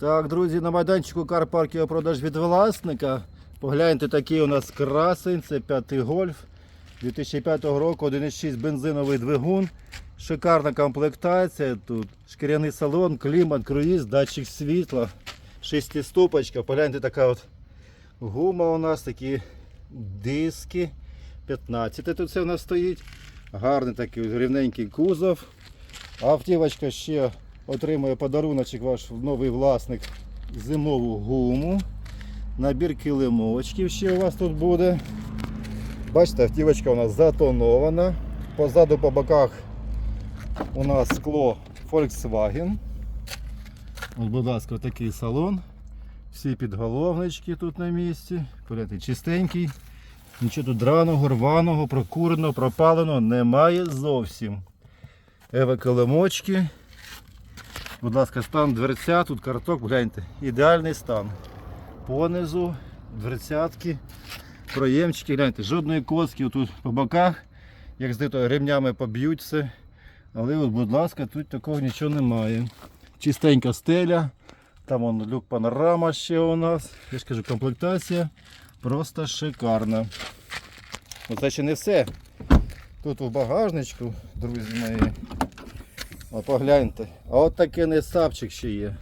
Так, друзі, на майданчику Карпарків продаж від власника. Погляньте, такий у нас красень, це п'ятий гольф 2005 року, 1,6 бензиновий двигун. Шикарна комплектація. Тут шкіряний салон, клімат, круїз, датчик світла, шестиступочка. Погляньте, така от гума у нас, такі диски. 15 тут все у нас стоїть. Гарний такий рівненький кузов. Автівочка ще отримує подаруночок ваш новий власник зимову гуму. Набір килимочків ще у вас тут буде. Бачите, автівочка у нас затонована. Позаду по боках у нас скло Volkswagen. От, будь ласка, такий салон. Всі підголовнички тут на місці. Порядок чистенький. Нічого тут драного, рваного, прокуреного, пропаленого немає зовсім. Ева килимочки. Будь ласка, стан дверця, тут карток, гляньте, ідеальний стан. Понизу, дверцятки, проємчики, гляньте, жодної коцки тут по боках, як здито ремнями поб'ють все. Але от, будь ласка, тут такого нічого немає. Чистенька стеля, там он люк панорама ще у нас. Я ж кажу, комплектація просто шикарна. Оце ще не все. Тут у багажничку, друзі мої. О, погляньте. А от такий несапчик ще є.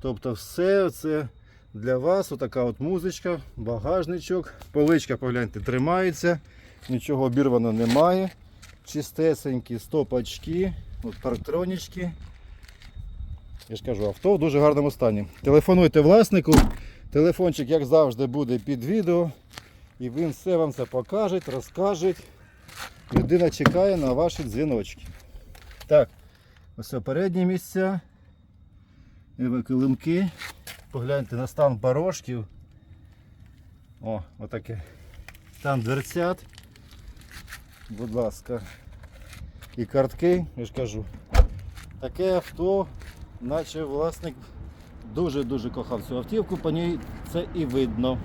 Тобто все це для вас. Отака от музичка, багажничок. Поличка, погляньте, тримається. Нічого обірвано немає. Чистесенькі стопочки, от парктронічки. Я ж кажу, авто в дуже гарному стані. Телефонуйте власнику. Телефончик, як завжди, буде під відео. І він все вам це покаже, розкаже. Людина чекає на ваші дзвіночки. Так, ось передні місця. Килимки. Погляньте на стан барошків. О, отаке. Стан дверцят. Будь ласка. І картки, я ж кажу. Таке авто, наче власник дуже-дуже кохав цю автівку, по ній це і видно.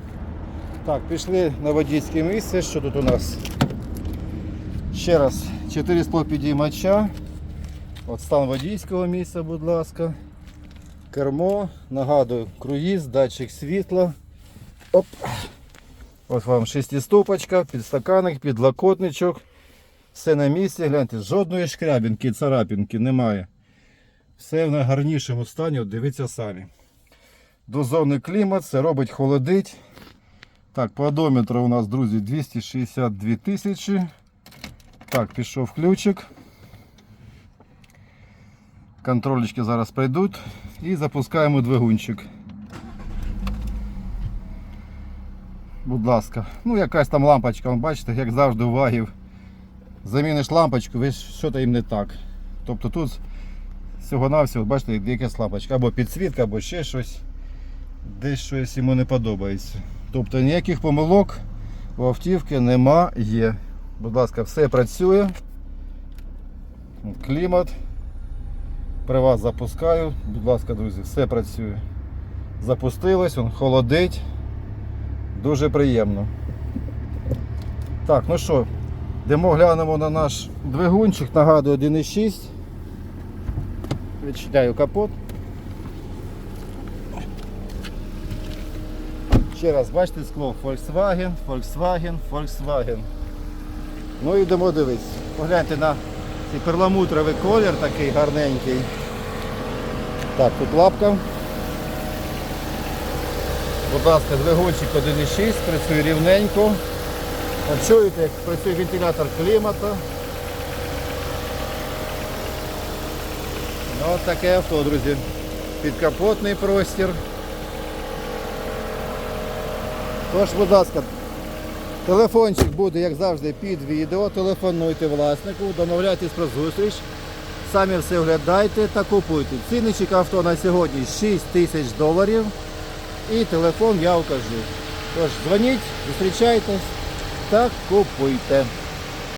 Так, пішли на водійське місце. Що тут у нас? Ще раз, 4 склопідіймача. От стан водійського місця, будь ласка. Кермо, нагадую, круїз, датчик світла. Оп. От вам шестиступочка, підстаканник, підлокотничок. Все на місці, гляньте, жодної шкрябінки, царапінки немає. Все в найгарнішому стані, от дивіться самі. Дозовний клімат, це робить холодить. Так, по одометру у нас, друзі, 262 тисячі. Так, пішов ключик. Контролечки зараз прийдуть і запускаємо двигунчик. Будь ласка. Ну, якась там лампочка, бачите, як завжди у. Заміниш лампочку, ви що то їм не так. Тобто тут всього-навсього, бачите, якась лампочка, або підсвітка, або ще щось. Десь щось йому не подобається. Тобто ніяких помилок у автівки немає. Будь ласка, все працює. Клімат. При вас запускаю. Будь ласка, друзі, все працює. Запустилось, він холодить. Дуже приємно. Так, ну що, йдемо глянемо на наш двигунчик, нагадую 1.6. Відчиняю капот. Ще раз бачите скло Volkswagen, Volkswagen, Volkswagen. Ну і йдемо дивитися. Погляньте на цей перламутровий колір такий гарненький. Так, тут лапка. Будь ласка, двигунчик 1.6, працює рівненько. От Чуєте, як працює вентилятор клімату. Ну, от таке авто, друзі. Підкапотний простір. Тож, будь ласка, телефончик буде, як завжди, під відео. Телефонуйте власнику, домовляйтесь про зустріч. Самі все оглядайте та купуйте. Цінничок авто на сьогодні 6 тисяч доларів. І телефон я укажу. Тож, дзвоніть, зустрічайтесь та купуйте.